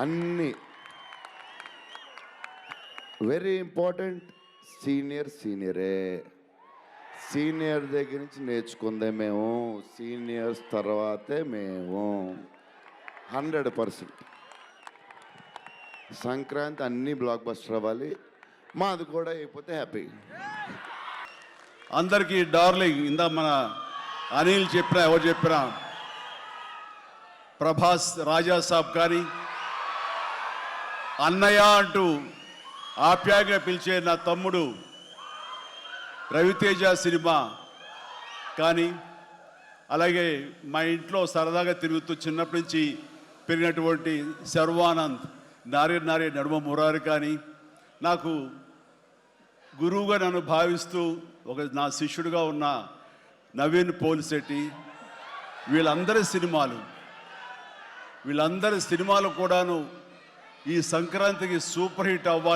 అన్ని. Very important senior సీనియరే senior దగ్గర నుంచి నేర్చుకుందే మేము సీనియర్స్ తర్వాతే మేము. హండ్రెడ్ పర్సెంట్ సంక్రాంతి అన్ని బ్లాక్ బస్టర్ అవ్వాలి. మాది కూడా అయిపోతే హ్యాపీ అందరికీ డార్లింగ్ ఇందా మన అనిల్ చెప్పినా ఎవరు చెప్పినా ప్రభాస్ రాజా సాబ్ కానీ అన్నయ్య అంటూ ఆప్యాయంగా పిలిచే నా తమ్ముడు రవితేజ సినిమా. కానీ అలాగే మా ఇంట్లో సరదాగా తిరుగుతూ చిన్నప్పటి నుంచి పెరిగినటువంటి శర్వానంద్ నారే నారే నడుమ మురారి కానీ నాకు గురువుగా నన్ను భావిస్తూ ఒక నా శిష్యుడిగా ఉన్న నవీన్ పోలిశెట్టి వీళ్ళందరి సినిమాలు వీళ్ళందరి సినిమాలు కూడాను ఈ సంక్రాంతికి సూపర్ హిట్ అవ్వాలి.